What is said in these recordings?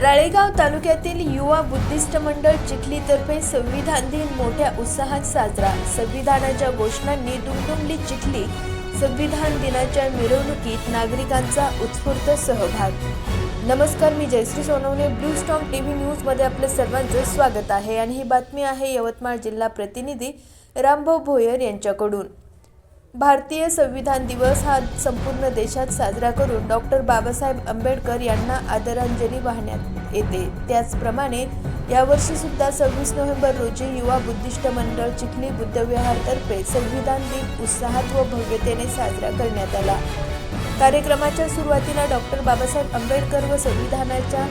राळेगाव तालुक्यातील युवा बुद्धिस्ट मंडळ चिखलीतर्फे संविधान दिन मोठ्या उत्साहात साजरा. संविधानाच्या घोषणांनी दुमदुमली चिखली संविधान दिनाच्या मिरवणुकीत नागरिकांचा उत्स्फूर्त सहभाग. नमस्कार मी Jayashree Sonawane. Blue storm TV न्यूजमध्ये आपलं सर्वांचं स्वागत आहे. आणि ही बातमी आहे यवतमाळ जिल्हा प्रतिनिधी रामभाऊ भोयर यांच्याकडून. भारतीय संविधान दिवस हा संपूर्ण देशात साजरा करून डॉक्टर बाबासाहेब आंबेडकर यांना आदरांजली वाहण्यात येते. त्याचप्रमाणे यावर्षी सुद्धा सव्वीस नोव्हेंबर रोजी युवा बुद्धिस्ट मंडळ चिखली बुद्धविहारतर्फे संविधान दिन उत्साहात व भव्यतेने साजरा करण्यात आला. कार्यक्रमाच्या सुरुवातीला डॉक्टर बाबासाहेब आंबेडकर व संविधानाच्या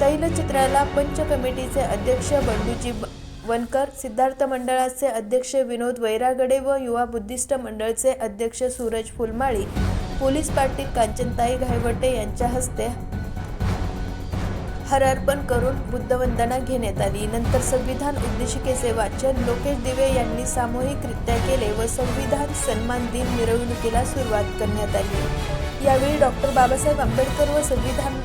तैलचित्राला पंच कमिटीचे अध्यक्ष बंडूजी वनकर सिद्धार्थ मंडळाचे अध्यक्ष विनोद वैरागडे व युवा बुद्धिस्ट मंडळचे अध्यक्ष सूरज फुलमाळी पोलीस पाटील कांचनताई घायवटे यांच्या हस्ते हरार्पण अर्पण करून बुद्धवंदना घेण्यात आली. नंतर संविधान उद्देशिकेचे वाचन लोकेश दिवे यांनी सामूहिकरित्या केले व संविधान सन्मान दिन मिरवणुकीला सुरुवात करण्यात आली. यावेळी डॉक्टर बाबासाहेब आंबेडकर व संविधान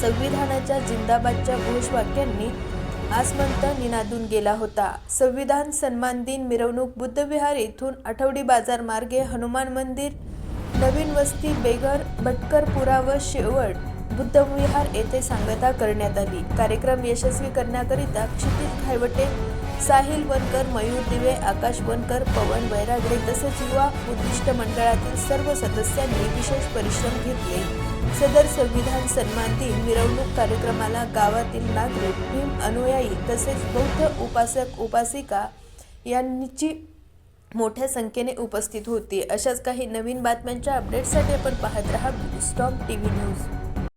संविधानाच्या जिंदाबादच्या घोषवाक्यांनी आसमंत निनादून गेला होता. संविधान सन्मान दिन मिरवणूक बुद्धविहार येथून आठवडी बाजार मार्गे हनुमान मंदिर नवीन वस्ती बेगर भटकरपुरा व शेवट बुद्धविहार येथे सांगता करण्यात आली. कार्यक्रम यशस्वी करण्याकरिता क्षितिज घायवटे साहिल वनकर मयूर दिवे आकाश वनकर पवन बैरागडे तसेच युवा उद्दिष्ट मंडळातील सर्व सदस्यांनी विशेष परिश्रम घेतले. सदर संविधान सन्मान दिन मिरवणूक कार्यक्रमाला गावातील नागरिक भीम अनुयायी तसेच बौद्ध उपासक उपासिका यांची मोठ्या संख्येने उपस्थित होती. अशाच काही नवीन बातम्यांच्या अपडेटसाठी आपण पाहत राहा स्टॉप टी व्ही न्यूज